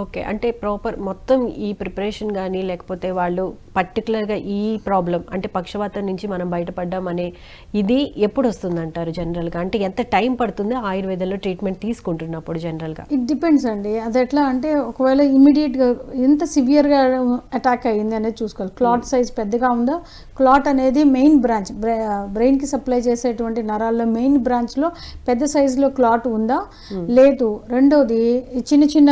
Okay అంటే proper మొత్తం ఈ ప్రిపరేషన్ కానీ లేకపోతే వాళ్ళు పర్టికులర్గా ఈ ప్రాబ్లం అంటే పక్షవాతం నుంచి మనం బయటపడ్డామనే ఇది ఎప్పుడు వస్తుంది అంటారు జనరల్గా? అంటే ఎంత టైం పడుతుంది ఆయుర్వేదంలో ట్రీట్మెంట్ తీసుకుంటున్నప్పుడు జనరల్గా? ఇట్ డిపెండ్స్ అండి. అది ఎట్లా అంటే ఒకవేళ ఇమీడియట్గా ఎంత సివియర్గా అటాక్ అయ్యింది అనేది చూసుకోవాలి. క్లాట్ సైజ్ పెద్దగా ఉందా క్లాట్ అనేది మెయిన్ బ్రాంచ్ బ్రెయిన్కి సప్లై చేసేటువంటి నరాల్లో మెయిన్ బ్రాంచ్లో పెద్ద సైజులో క్లాట్ ఉందా? లేదు. రెండోది చిన్న చిన్న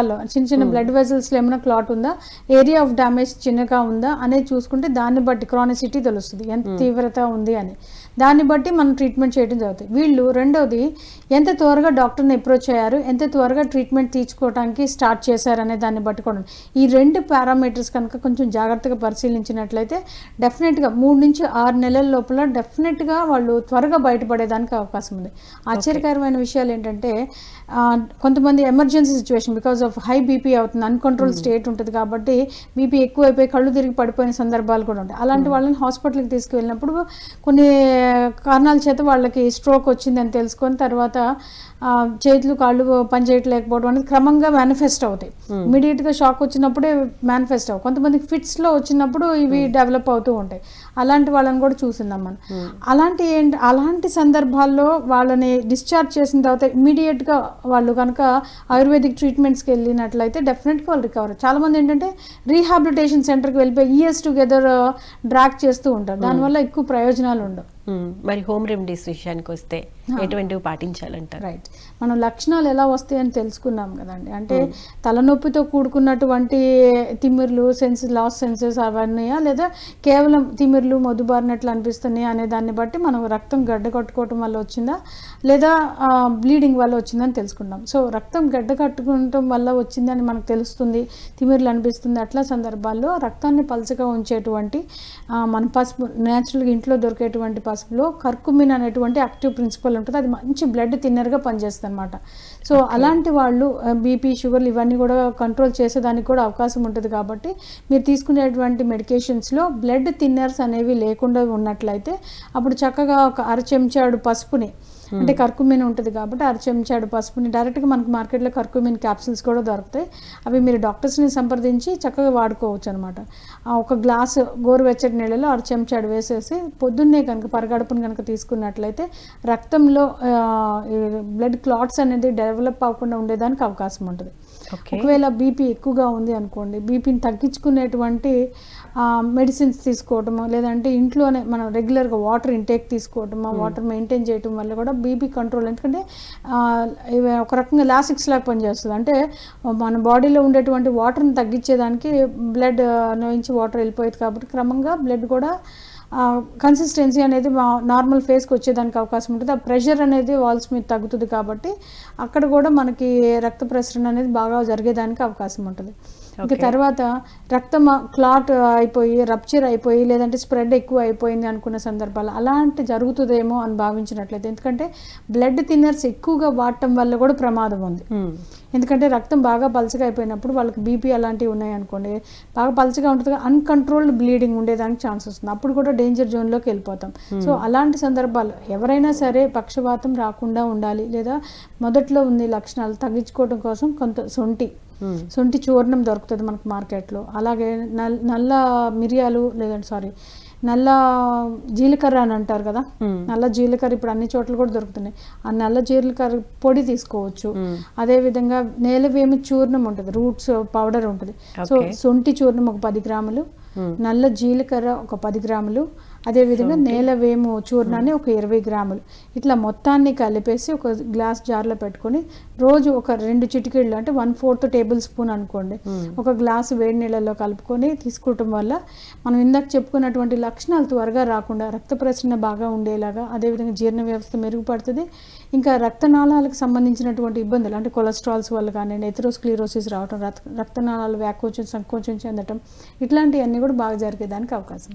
నరాల్లో చిన్న చిన్న బ్లడ్ వెజల్స్లో ఏమైనా క్లాట్ ఉందా? ఏరియా ఆఫ్ డ్యామేజ్ చిన్నగా ఉందా? అనేది చూసుకుంటే దాన్ని బట్టి క్రానిసిటీ తెలుస్తుంది. ఎంత తీవ్రత ఉంది అని. దాన్ని బట్టి మనం ట్రీట్మెంట్ చేయడం జరుగుతుంది. వీళ్ళు రెండోది ఎంత త్వరగా డాక్టర్ని అప్రోచ్ అయ్యారు ఎంత త్వరగా ట్రీట్మెంట్ తీసుకోవడానికి స్టార్ట్ చేశారు అనే దాన్ని బట్టి కూడా. ఈ రెండు పారామీటర్స్ కనుక కొంచెం జాగ్రత్తగా పరిశీలించినట్లయితే డెఫినెట్గా మూడు నుంచి ఆరు నెలల లోపల డెఫినెట్గా వాళ్ళు త్వరగా బయటపడేదానికి అవకాశం ఉంది. ఆశ్చర్యకరమైన విషయాలు ఏంటంటే కొంతమంది emergency situation because of high BP అవుతుంది అన్కంట్రోల్ స్టేట్ ఉంటుంది కాబట్టి బీపీ ఎక్కువైపోయి కళ్ళు తిరిగి పడిపోయిన సందర్భాలు కూడా ఉంటాయి. అలాంటి వాళ్ళని హాస్పిటల్కి తీసుకువెళ్ళినప్పుడు కొన్ని కారణాల చేత వాళ్ళకి స్ట్రోక్ వచ్చిందని తెలుసుకొని తర్వాత చేతులు కాళ్ళు పనిచేయట్లేకపోవడం అనేది క్రమంగా మేనిఫెస్ట్ అవుతాయి. ఇమీడియట్గా షాక్ వచ్చినప్పుడే మేనిఫెస్ట్ అవ్వ కొంతమందికి ఫిట్స్లో వచ్చినప్పుడు ఇవి డెవలప్ అవుతూ ఉంటాయి. అలాంటి వాళ్ళని కూడా చూసిందాం మనం. అలాంటి ఏంటి అలాంటి సందర్భాల్లో వాళ్ళని డిశ్చార్జ్ చేసిన తర్వాత ఇమీడియట్గా వాళ్ళు కనుక ఆయుర్వేదిక్ ట్రీట్మెంట్స్కి వెళ్ళినట్లయితే డెఫినెట్గా వాళ్ళు రికవర్ చాలామంది ఏంటంటే రీహాబిలిటేషన్ సెంటర్కి వెళ్ళిపోయి ఇయర్స్ టుగెదర్ డ్రాక్ చేస్తూ ఉంటారు. దానివల్ల ఎక్కువ ప్రయోజనాలు ఉండవు. మరి హోమ్ రెమెడీస్ విషయానికి వస్తే ఎటువంటివి పాటించాలంటారు? రైట్ మనం లక్షణాలు ఎలా వస్తాయని తెలుసుకున్నాం కదండి. అంటే తలనొప్పితో కూడుకున్నటువంటి తిమ్మిర్లు సెన్స్ లాస్ సెన్సెస్ అవన్నీయా? లేదా కేవలం తిమ్మిర్లు మొద్దుబారినట్లు అనిపిస్తున్నాయి అనే దాన్ని బట్టి మనం రక్తం గడ్డ కట్టుకోవటం వల్ల వచ్చిందా? లేదా బ్లీడింగ్ వల్ల వచ్చిందని తెలుసుకున్నాం. సో రక్తం గడ్డ కట్టుకోవటం వల్ల వచ్చిందని మనకు తెలుస్తుంది. తిమ్మిర్లు అనిపిస్తుంది అట్లా సందర్భాల్లో రక్తాన్ని పలచగా ఉంచేటువంటి మన పసుపు న్యాచురల్గా ఇంట్లో దొరికేటువంటి పసుపులో కర్కుమిన్ అనేటువంటి యాక్టివ్ ప్రిన్సిపల్ ఉంటుంది అది మంచి బ్లడ్ థిన్నర్గా పనిచేస్తుంది అనమాట సో అలాంటి వాళ్ళు బీపీ షుగర్లు ఇవన్నీ కూడా కంట్రోల్ చేసేదానికి కూడా అవకాశం ఉంటుంది కాబట్టి మీరు తీసుకునేటువంటి మెడికేషన్స్లో బ్లడ్ థిన్నర్స్ అనేవి లేకుండా ఉన్నట్లయితే అప్పుడు చక్కగా ఒక అర చెంచాడు పసుపుని అంటే కర్కుమిన్ ఉంటుంది కాబట్టి అర చెంచాడు పసుపుని డైరెక్ట్గా మనకు మార్కెట్లో కర్కుమిన్ క్యాప్సిల్స్ కూడా దొరుకుతాయి. అవి మీరు డాక్టర్స్ని సంప్రదించి చక్కగా వాడుకోవచ్చు అనమాట ఒక గ్లాసు గోరువెచ్చటి నీళ్ళలో అర చెంచాడు వేసేసి పొద్దున్నే కనుక పరగడుపుని కనుక తీసుకున్నట్లయితే రక్తంలో బ్లడ్ క్లాట్స్ అనేది డెవలప్ అవ్వకుండా ఉండేదానికి అవకాశం ఉంటుంది. ఒకవేళ బీపీ ఎక్కువగా ఉంది అనుకోండి బీపీని తగ్గించుకునేటువంటి మెడిసిన్స్ తీసుకోవటము లేదంటే ఇంట్లోనే మనం రెగ్యులర్గా వాటర్ ఇంటేక్ తీసుకోవటము వాటర్ మెయింటైన్ చేయటం వల్ల కూడా బీపీ కంట్రోల్. ఎందుకంటే ఒక రకంగా లాసిక్స్ లాగా పనిచేస్తుంది. అంటే మన బాడీలో ఉండేటువంటి వాటర్ని తగ్గించేదానికి బ్లడ్ నుంచి వాటర్ వెళ్ళిపోయేది కాబట్టి క్రమంగా బ్లడ్ కూడా కన్సిస్టెన్సీ అనేది మా నార్మల్ ఫేస్కి వచ్చేదానికి అవకాశం ఉంటుంది. ఆ ప్రెషర్ అనేది వాల్స్ మీద తగ్గుతుంది కాబట్టి అక్కడ కూడా మనకి రక్త ప్రసరణ అనేది బాగా జరిగేదానికి అవకాశం ఉంటుంది. ఇంకా తర్వాత రక్తం క్లాట్ అయిపోయి రప్చర్ అయిపోయి లేదంటే స్ప్రెడ్ ఎక్కువ అయిపోయింది అనుకున్న సందర్భాలు అలాంటి జరుగుతుందేమో అని భావించినట్లయితే ఎందుకంటే బ్లడ్ థిన్నర్స్ ఎక్కువగా వాడటం వల్ల కూడా ప్రమాదం ఉంది మ్మ్. ఎందుకంటే రక్తం బాగా పలచగా అయిపోయినప్పుడు వాళ్ళకి బీపీ అలాంటివి ఉన్నాయి అనుకోండి బాగా పలచగా ఉంటుంది అన్కంట్రోల్డ్ బ్లీడింగ్ ఉండేదానికి ఛాన్స్ వస్తుంది. అప్పుడు కూడా డేంజర్ జోన్లోకి వెళ్ళిపోతాం. సో అలాంటి సందర్భాలు ఎవరైనా సరే పక్షవాతం రాకుండా ఉండాలి లేదా మొదట్లో ఉంది లక్షణాలు తగ్గించుకోవడం కోసం కొంత సొంటి మ్మ్. సొంటి చూర్ణం దొరుకుతుంది మనకు మార్కెట్లో అలాగే నల్ నల్ల మిరియాలు లేదంటే సారీ నల్ల జీలకర్ర అని అంటారు కదా. నల్ల జీలకర్ర ఇప్పుడు అన్ని చోట్ల కూడా దొరుకుతున్నాయి ఆ నల్ల జీలకర్ర పొడి తీసుకోవచ్చు మ్మ్. అదే విధంగా నేలవేమి చూర్ణం ఉంటుంది రూట్స్ పౌడర్ ఉంటుంది సో. సొంటి చూర్ణం ఒక పది గ్రాములు. నల్ల జీలకర్ర ఒక పది గ్రాములు అదే విధంగా నేలవేము చూర్ణాన్ని ఒక ఇరవై గ్రాములు. ఇట్లా మొత్తాన్ని కలిపేసి ఒక గ్లాస్ జార్లో పెట్టుకొని రోజు ఒక రెండు చిటికెళ్ళు అంటే వన్ ఫోర్త్ టేబుల్ స్పూన్ అనుకోండి. ఒక గ్లాసు వేడి నీళ్ళలో కలుపుకొని తీసుకోవటం వల్ల మనం ఇందాక చెప్పుకున్నటువంటి లక్షణాలు త్వరగా రాకుండా రక్త ప్రసరణ బాగా ఉండేలాగా అదేవిధంగా జీర్ణ వ్యవస్థ మెరుగుపడుతుంది. ఇంకా రక్తనాళాలకు సంబంధించినటువంటి ఇబ్బందులు అంటే కొలెస్ట్రాల్స్ వల్ల కానీ ఎథరోస్క్లీరోసిస్ రావటం రక్త రక్తనాళాలు వ్యాకోచం సంకోచం చెందటం ఇట్లాంటివన్నీ కూడా బాగా జరిగేదానికి అవకాశం.